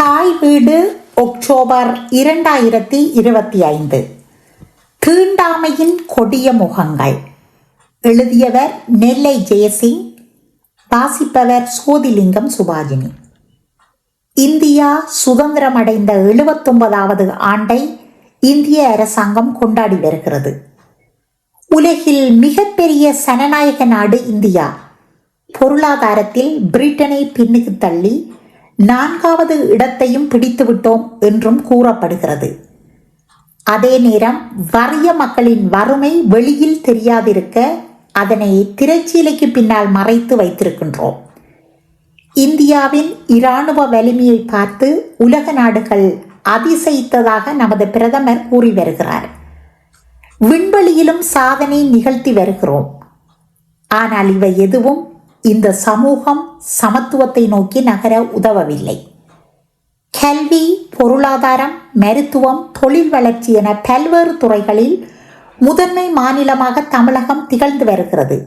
தாய் வீடு ஒக்டோபர் இரண்டாயிரத்தி இருபத்தி ஐந்து. தீண்டாமையின் கொடிய முகங்கள். எழுதியவர் நெல்லை ஜெயசிங் வாசிப்பவர் சோதிலிங்கம் சுபாஜினி. இந்தியா சுதந்திரமடைந்த எழுபத்தொன்பதாவது ஆண்டை இந்திய அரசாங்கம் கொண்டாடி வருகிறது. உலகில் மிகப்பெரிய சனநாயக நாடு இந்தியா. பொருளாதாரத்தில் பிரிட்டனை பின்னுக்கு தள்ளி நான்காவது இடத்தையும் பிடித்துவிட்டோம் என்றும் கூறப்படுகிறது. அதே நேரம் வறிய மக்களின் வறுமை வெளியில் தெரியாதிருக்க அதனை திரைச்சீலைக்கு பின்னால் மறைத்து வைத்திருக்கின்றோம். இந்தியாவின் இராணுவ வலிமையை பார்த்து உலக நாடுகள் அதிசயித்ததாக நமது பிரதமர் கூறி வருகிறார். விண்வெளியிலும் சாதனை நிகழ்த்தி வருகிறோம். ஆனால் இவை எதுவும் இந்த சமூகம் சமத்துவத்தை நோக்கி நகர உதவவில்லை. கல்வி பொருளாதாரம் மருத்துவம் தொழில் வளர்ச்சி என பல்வேறு துறைகளில் முதன்மை மாநிலமாக தமிழகம் திகழ்ந்து வருகிறது.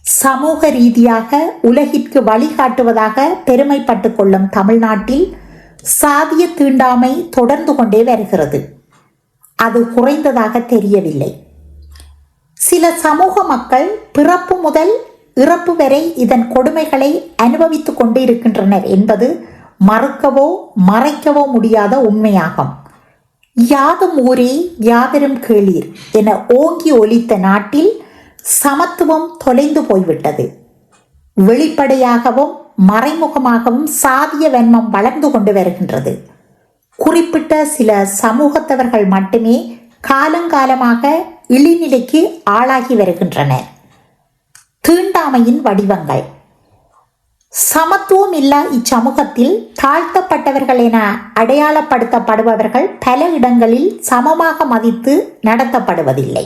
சமூக ரீதியாக உலகிற்கு வழிகாட்டுவதாக பெருமைப்பட்டு கொள்ளும் தமிழ்நாட்டில் சாதிய தீண்டாமை தொடர்ந்து கொண்டே வருகிறது. அது குறைந்ததாக தெரியவில்லை. சில சமூக மக்கள் பிறப்பு முதல் இறப்பு வரை இதன் கொடுமைகளை அனுபவித்துக் கொண்டு இருக்கின்றனர் என்பது மறுக்கவோ மறைக்கவோ முடியாத உண்மையாகும். யாதும் ஊரே யாவரும் கேளீர் என ஓங்கி ஒலித்த நாட்டில் சமத்துவம் தொலைந்து போய்விட்டது. வெளிப்படையாகவும் மறைமுகமாகவும் சாதிய வன்மம் வளர்ந்து கொண்டு வருகின்றது. குறிப்பிட்ட சில சமூகத்தவர்கள் மட்டுமே காலங்காலமாக இழிநிலைக்கு ஆளாகி வருகின்றனர். தீண்டாமையின் வடிவங்கள். சமத்துவம் இல்லா இச்சமூகத்தில் தாழ்த்தப்பட்டவர்கள் என அடையாளப்படுத்தப்படுபவர்கள் பல இடங்களில் சமமாக மதித்து நடத்தப்படுவதில்லை.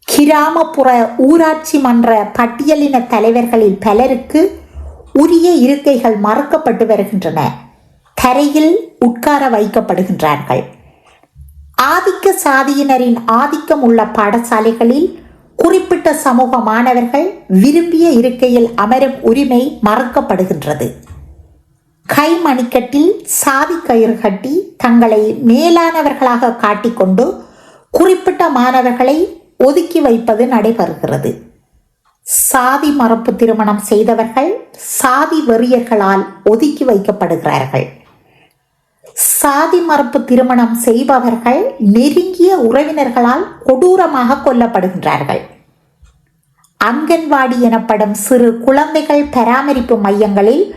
கிராமப்புற ஊராட்சி மன்ற பட்டியலின தலைவர்களில் பலருக்கு உரிய இருக்கைகள் மறுக்கப்பட்டு வருகின்றன. தரையில் உட்கார வைக்கப்படுகின்றார்கள். ஆதிக்க சாதியினரின் ஆதிக்கம் உள்ள பாடசாலைகளில் குறிப்பிட்ட சமூக மாணவர்கள் விரும்பிய இருக்கையில் அமரும் உரிமை மறுக்கப்படுகின்றது. கை மணிக்கட்டில் சாதி கயிறு கட்டி தங்களை மேலானவர்களாக காட்டிக்கொண்டு குறிப்பிட்ட மாணவர்களை ஒதுக்கி வைப்பது நடைபெறுகிறது. சாதி மறுப்பு திருமணம் செய்தவர்கள் சாதி வெறியர்களால் ஒதுக்கி வைக்கப்படுகிறார்கள். சாதி மறுப்பு திருமணம் செய்பவர்கள் நெருங்கிய உறவினர்களால் கொடூரமாக கொல்லப்படுகின்றார்கள். அங்கன்வாடி எனப்படும் சிறு குழந்தைகள் பராமரிப்பு மையங்களில்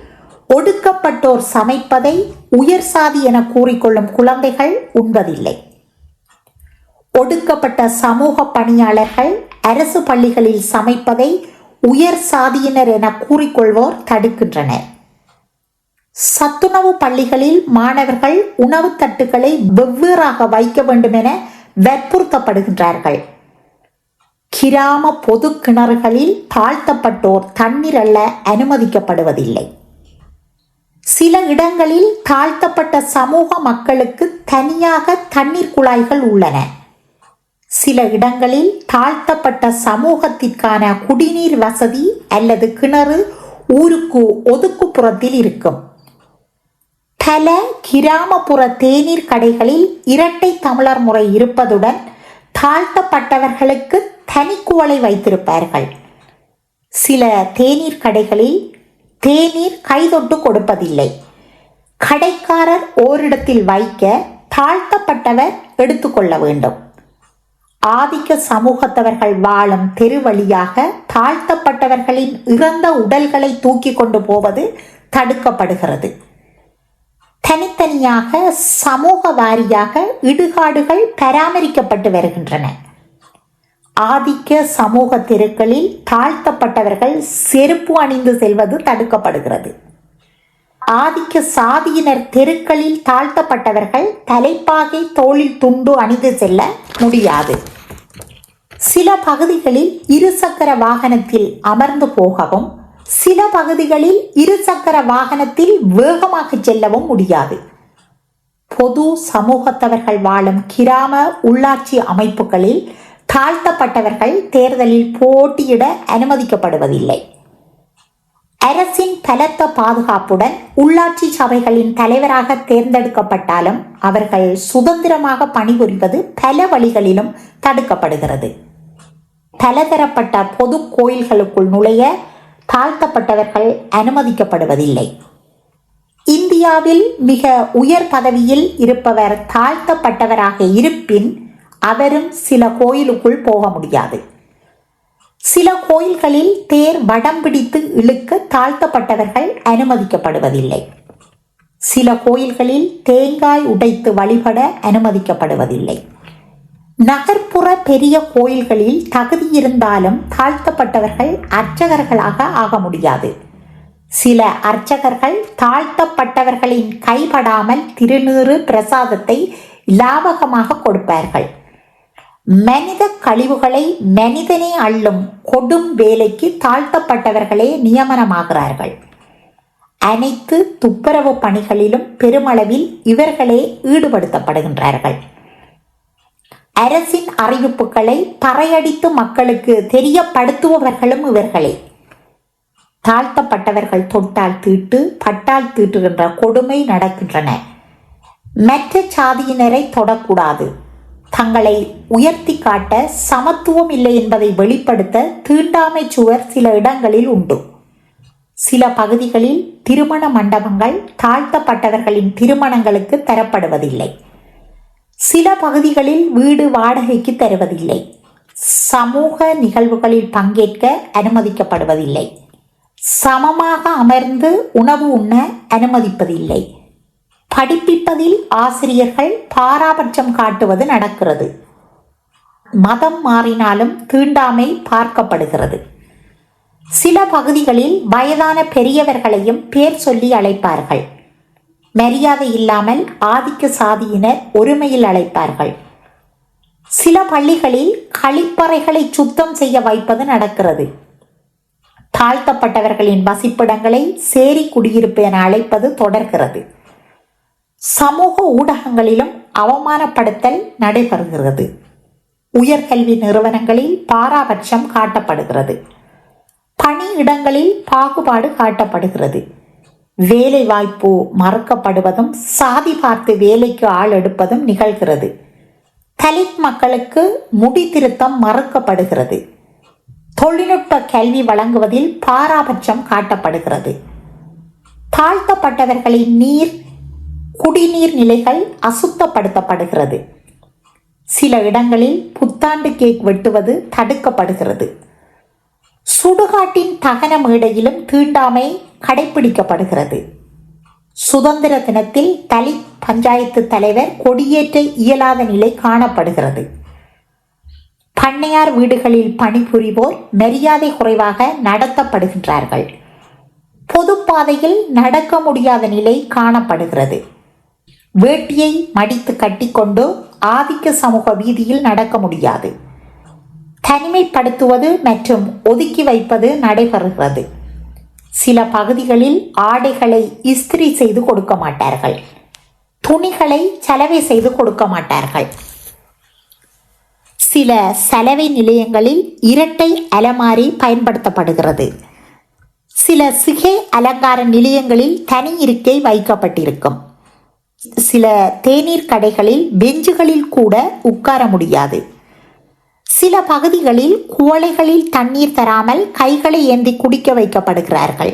ஒடுக்கப்பட்டோர் சமைப்பதை உயர் சாதி என கூறிக்கொள்ளும் குழந்தைகள் உண்பதில்லை. ஒடுக்கப்பட்ட சமூக பணியாளர்கள் அரசு பள்ளிகளில் சமைப்பதை உயர் சாதியினர் என கூறிக்கொள்வோர் தடுக்கின்றனர். சத்துணவு பள்ளிகளில் மாணவர்கள் உணவு தட்டுக்களை வெவ்வேறாக வைக்க வேண்டும் என வற்புறுத்தப்படுகின்றார்கள். கிராம பொது கிணறுகளில் தாழ்த்தப்பட்டோர் தண்ணீர் அல்ல அனுமதிக்கப்படுவதில்லை. சில இடங்களில் தாழ்த்தப்பட்ட சமூக மக்களுக்கு தனியாக தண்ணீர் குழாய்கள் உள்ளன. சில இடங்களில் தாழ்த்தப்பட்ட சமூகத்திற்கான குடிநீர் வசதி அல்லது கிணறு ஊருக்கு ஒதுக்குப்புறத்தில் இருக்கும். பல கிராமப்புற தேநீர் கடைகளில் இரட்டை தமிழர் முறை இருப்பதுடன் தாழ்த்தப்பட்டவர்களுக்கு தனிக்குவலை வைத்திருப்பார்கள். சில தேநீர் கடைகளில் தேநீர் கைதொட்டு கொடுப்பதில்லை. கடைக்காரர் ஓரிடத்தில் வைக்க தாழ்த்தப்பட்டவர் எடுத்துக்கொள்ள வேண்டும். ஆதிக்க சமூகத்தவர்கள் வாழும் தெரு வழியாக தாழ்த்தப்பட்டவர்களின் இறந்த உடல்களை தூக்கி கொண்டு போவது தடுக்கப்படுகிறது. தனித்தனியாக சமூக வாரியாக இடுகாடுகள் பராமரிக்கப்பட்டு வருகின்றன. ஆதிக்க சமூக தெருக்களில் தாழ்த்தப்பட்டவர்கள் செருப்பு அணிந்து செல்வது தடுக்கப்படுகிறது. ஆதிக்க சாதியினர் தெருக்களில் தாழ்த்தப்பட்டவர்கள் தலைப்பாகை தோளில் துண்டு அணிந்து செல்ல முடியாது. சில பகுதிகளில் இருசக்கர வாகனத்தில் அமர்ந்து போகவும் சில பகுதிகளில் இருசக்கர வாகனத்தில் வேகமாக செல்லவும் முடியாது. பொது சமூகத்தவர்கள் வாழும் கிராம உள்ளாட்சி அமைப்புகளில் தாழ்த்தப்பட்டவர்கள் தேர்தலில் போட்டியிட அனுமதிக்கப்படுவதில்லை. அரசின் பலத்த பாதுகாப்புடன் உள்ளாட்சி சபைகளின் தலைவராக தேர்ந்தெடுக்கப்பட்டாலும் அவர்கள் சுதந்திரமாக பணிபுரிவது பல வழிகளிலும் தடுக்கப்படுகிறது. பலதரப்பட்ட பொது கோயில்களுக்குள் நுழைய தாழ்த்தப்பட்டவர்கள் அனுமதிக்கப்படுவதில்லை. இந்தியாவில் மிக உயர் பதவியில் இருப்பவர் தாழ்த்தப்பட்டவராக இருப்பின் அவரும் சில கோயிலுக்குள் போக முடியாது. சில கோயில்களில் தேர் வடம் பிடித்து இழுக்க தாழ்த்தப்பட்டவர்கள் அனுமதிக்கப்படுவதில்லை. சில கோயில்களில் தேங்காய் உடைத்து வழிபட அனுமதிக்கப்படுவதில்லை. நகர்ப்புற பெரிய கோயில்களில் தகுதி இருந்தாலும் தாழ்த்தப்பட்டவர்கள் அர்ச்சகர்களாக ஆக முடியாது. சில அர்ச்சகர்கள் தாழ்த்தப்பட்டவர்களின் கைபடாமல் திருநீறு பிரசாதத்தை லாபகமாக கொடுப்பார்கள். மனித கழிவுகளை மனிதனே அள்ளும் கொடும் வேலைக்கு தாழ்த்தப்பட்டவர்களே நியமனமாகிறார்கள். அனைத்து துப்புரவு பணிகளிலும் பெருமளவில் இவர்களே ஈடுபடுத்தப்படுகின்றார்கள். அரசின் அறிவிப்புகளை பறையடித்து மக்களுக்கு தெரியப்படுத்துபவர்களும் இவர்களே. தாழ்த்தப்பட்டவர்கள் தொட்டால் தீட்டு பட்டால் தீட்டுகின்ற கொடுமை நடக்கின்றன. மற்ற சாதியினரை தொடக்கூடாது. தங்களை உயர்த்தி காட்ட சமத்துவம் இல்லை என்பதை வெளிப்படுத்த தீண்டாமை சுவர் சில இடங்களில் உண்டு. சில பகுதிகளில் திருமண மண்டபங்கள் தாழ்த்தப்பட்டவர்களின் திருமணங்களுக்கு தரப்படுவதில்லை. சில பகுதிகளில் வீடு வாடகைக்கு தருவதில்லை. சமூக நிகழ்வுகளில் பங்கேற்க அனுமதிக்கப்படுவதில்லை. சமமாக அமர்ந்து உணவு உண்ண அனுமதிப்பதில்லை. படிப்பிப்பதில் ஆசிரியர்கள் பாராபட்சம் காட்டுவது நடக்கிறது. மதம் மாறினாலும் தீண்டாமை பார்க்கப்படுகிறது. சில பகுதிகளில் வயதான பெரியவர்களையும் பேர் சொல்லி அழைப்பார்கள். மரியாதை இல்லாமல் ஆதிக்க சாதியினர் ஒருமையில் அழைப்பார்கள். சில பள்ளிகளில் கழிப்பறைகளை சுத்தம் செய்ய வைப்பது நடக்கிறது. தாழ்த்தப்பட்டவர்களின் வசிப்பிடங்களை சேரி குடியிருப்பு என அழைப்பது தொடர்கிறது. சமூக ஊடகங்களிலும் அவமானப்படுத்தல் நடைபெறுகிறது. உயர்கல்வி நிறுவனங்களில் பாராபட்சம் காட்டப்படுகிறது. பணியிடங்களில் பாகுபாடு காட்டப்படுகிறது. வேலை வாய்ப்பு மறுக்கப்படுவதும் சாதி பார்த்து வேலைக்கு ஆள் எடுப்பதும் நிகழ்கிறது. தலித் மக்களுக்கு முடி திருத்தம் மறுக்கப்படுகிறது. தொழில்நுட்ப கல்வி வழங்குவதில் பாராபட்சம் காட்டப்படுகிறது. தாழ்த்தப்பட்டவர்களின் நீர் குடிநீர் நிலைகள் அசுத்தப்படுத்தப்படுகிறது. சில இடங்களில் புத்தாண்டு கேக் வெட்டுவது தடுக்கப்படுகிறது. சுடுகாட்டின் தகன மேடையிலும் தீண்டாமை கடைபிடிக்கப்படுகிறது சுதந்திர தினத்தில் தலித் பஞ்சாயத்து தலைவர் கொடியேற்ற இயலாத நிலை காணப்படுகிறது. பண்ணையார் வீடுகளில் பணிபுரிவோர் மரியாதை குறைவாக நடத்தப்படுகின்றார்கள். பொதுப்பாதையில் நடக்க முடியாத நிலை காணப்படுகிறது. வேட்டியை மடித்து கட்டிக்கொண்டு ஆதிக்க சமூக வீதியில் நடக்க முடியாது. தனிமைப்படுத்துவது மற்றும் ஒதுக்கி வைப்பது நடைபெறுகிறது. சில பகுதிகளில் ஆடைகளை இஸ்திரி செய்து கொடுக்க மாட்டார்கள். துணிகளை சலவை செய்து கொடுக்க மாட்டார்கள். சில சலவை நிலையங்களில் இரட்டை அலமாரி பயன்படுத்தப்படுகிறது. சில சிகை அலங்கார நிலையங்களில் தனி இருக்கை வைக்கப்பட்டிருக்கும். சில தேநீர் கடைகளில் பெஞ்சுகளில் கூட உட்கார முடியாது. சில பகுதிகளில் குவளைகளில் தண்ணீர் தராமல் கைகளை ஏந்தி குடிக்க வைக்கப்படுகிறார்கள்.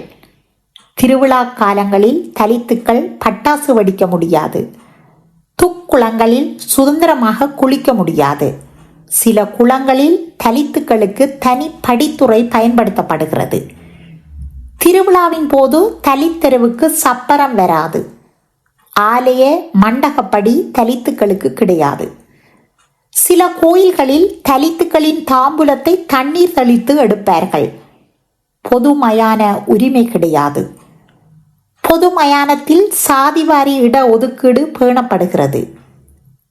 திருவிழா காலங்களில் தலித்துக்கள் பட்டாசு வெடிக்க முடியாது. துக்குளங்களில் சுதந்திரமாக குளிக்க முடியாது. சில குளங்களில் தலித்துக்களுக்கு தனி படித்துறை பயன்படுத்தப்படுகிறது. திருவிழாவின் போது தலித்தெருவுக்கு சப்பரம் வராது. ஆலய மண்டகப்படி தலித்துக்களுக்கு கிடையாது. சில கோயில்களில் தலித்துக்களின் தாம்பூலத்தை தண்ணீர் தெளித்து எடுப்பார்கள். பொது மயான உரிமை கிடையாது. பொது மயானத்தில் சாதிவாரி இட ஒதுக்கீடு பேணப்படுகிறது.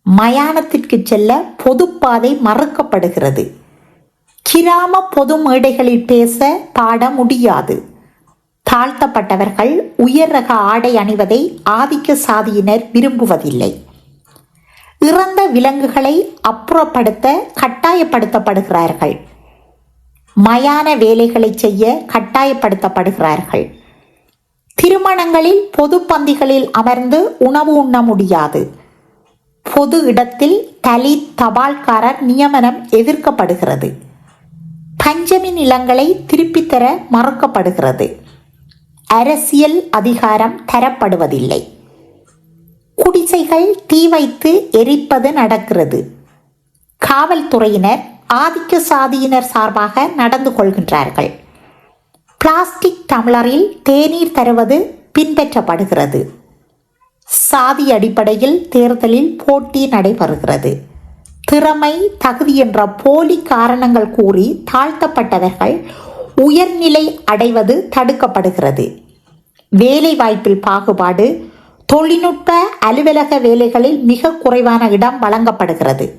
மயானத்திற்கு செல்ல பொதுப்பாதை மறுக்கப்படுகிறது. கிராம பொது மேடைகளில் பேச பாட முடியாது. தாழ்த்தப்பட்டவர்கள் உயர் ரக ஆடை அணிவதை ஆதிக்க சாதியினர் விரும்புவதில்லை. இறந்த விலங்குகளை அப்புறப்படுத்த கட்டாயப்படுத்தப்படுகிறார்கள். மயான வேலைகளை செய்ய கட்டாயப்படுத்தப்படுகிறார்கள். திருமணங்களில் பொது பந்திகளில் அமர்ந்து உணவு உண்ண முடியாது. பொது இடத்தில் தலி தபால்காரர் நியமனம் எதிர்க்கப்படுகிறது. பஞ்சமி நிலங்களை திருப்பித் தர மறுக்கப்படுகிறது. அரசியல் அதிகாரம் தரப்படுவதில்லை. குடிசைகள் தீ வைத்து எரிப்பது நடக்கிறது. காவல்துறையினர் ஆதிக்க சாதியினர் சார்பாக நடந்து கொள்கின்றார்கள். பிளாஸ்டிக் டம்ளரில் தேநீர் தருவது பின்பற்றப்படுகிறது. சாதி அடிப்படையில் தேர்தலில் போட்டி நடைபெறுகிறது. திறமை தகுதி என்ற போலி காரணங்கள் கூறி தாழ்த்தப்பட்டவர்கள் உயர்நிலை அடைவது தடுக்கப்படுகிறது. வேலை வாய்ப்பில் பாகுபாடு தொழில்நுட்ப அலுவலக வேலைகளில் மிக குறைவான இடம் வழங்கப்படுகிறது.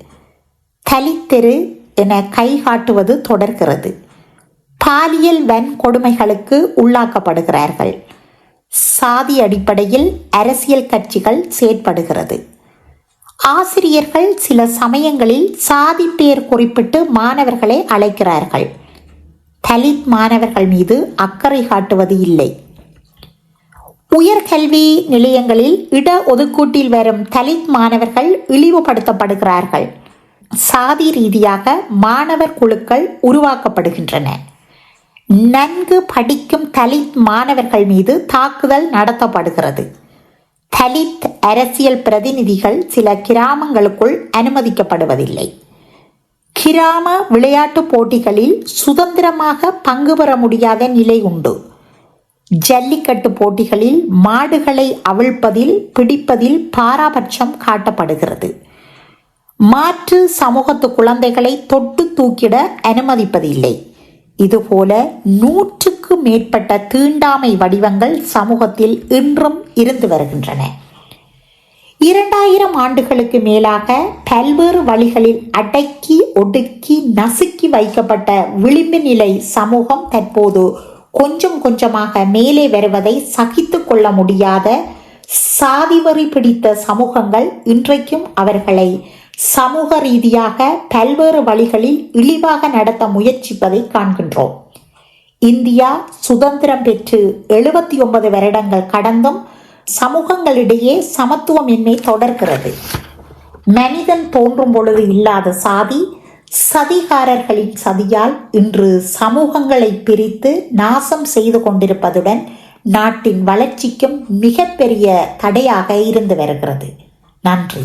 தலித்தெரு என கை காட்டுவது தொடர்கிறது. பாலியல் வன்கொடுமைகளுக்கு உள்ளாக்கப்படுகிறார்கள். சாதி அடிப்படையில் அரசியல் கட்சிகள் செயற்படுகிறது. ஆசிரியர்கள் சில சமயங்களில் சாதி பெயர் குறிப்பிட்டு மாணவர்களை அழைக்கிறார்கள். தலித் மாணவர்கள் மீது அக்கறை காட்டுவது இல்லை. உயர்கல்வி நிலையங்களில் இட ஒதுக்கீட்டில் வரும் தலித் மாணவர்கள் இழிவுபடுத்தப்படுகிறார்கள். சாதி ரீதியாக மாணவர் குழுக்கள் உருவாக்கப்படுகின்றன. நன்கு படிக்கும் தலித் மாணவர்கள் மீது தாக்குதல் நடத்தப்படுகிறது. தலித் அரசியல் பிரதிநிதிகள் சில கிராமங்களுக்குள் அனுமதிக்கப்படுவதில்லை. கிராம விளையாட்டுப் போட்டிகளில் சுதந்திரமாக பங்கு பெற முடியாத நிலை உண்டு. ஜல்லிக்கட்டு போட்டிகளில் மாடுகளை அவிழ்ப்பதில் பிடிப்பதில் பாராபட்சம் காட்டப்படுகிறது. மாற்று சமூகத்து குழந்தைகளை தொட்டு தூக்கிட அனுமதிப்பதில்லை. இதுபோல நூற்றுக்கு மேற்பட்ட தீண்டாமை வடிவங்கள் சமூகத்தில் இன்றும் இருந்து வருகின்றன. இரண்டாயிரம் ஆண்டுகளுக்கு மேலாக பல்வேறு வழிகளில் அடக்கி ஒடுக்கி நசுக்கி வைக்கப்பட்ட விளிம்பு நிலை சமூகம் தற்போது கொஞ்சம் கொஞ்சமாக மேலே வருவதை சகித்து கொள்ள முடியாத சாதிவரி பிடித்த சமூகங்கள் இன்றைக்கும் அவர்களை சமூக ரீதியாக பல்வேறு வழிகளில் இழிவாக நடத்த முயற்சிப்பதை காண்கின்றோம். இந்தியா சுதந்திரம் பெற்று எழுபத்தி ஒன்பது வருடங்கள் கடந்தும் சமூகங்களிடையே சமத்துவமின்மை தொடர்கிறது. மனிதன் தோன்றும் பொழுது இல்லாத சாதி சதிகாரர்களின் சதியால் இன்று சமூகங்களை பிரித்து நாசம் செய்து கொண்டிருப்பதுடன் நாட்டின் வளர்ச்சிக்கும் மிகப்பெரிய தடையாக இருந்து வருகிறது. நன்றி.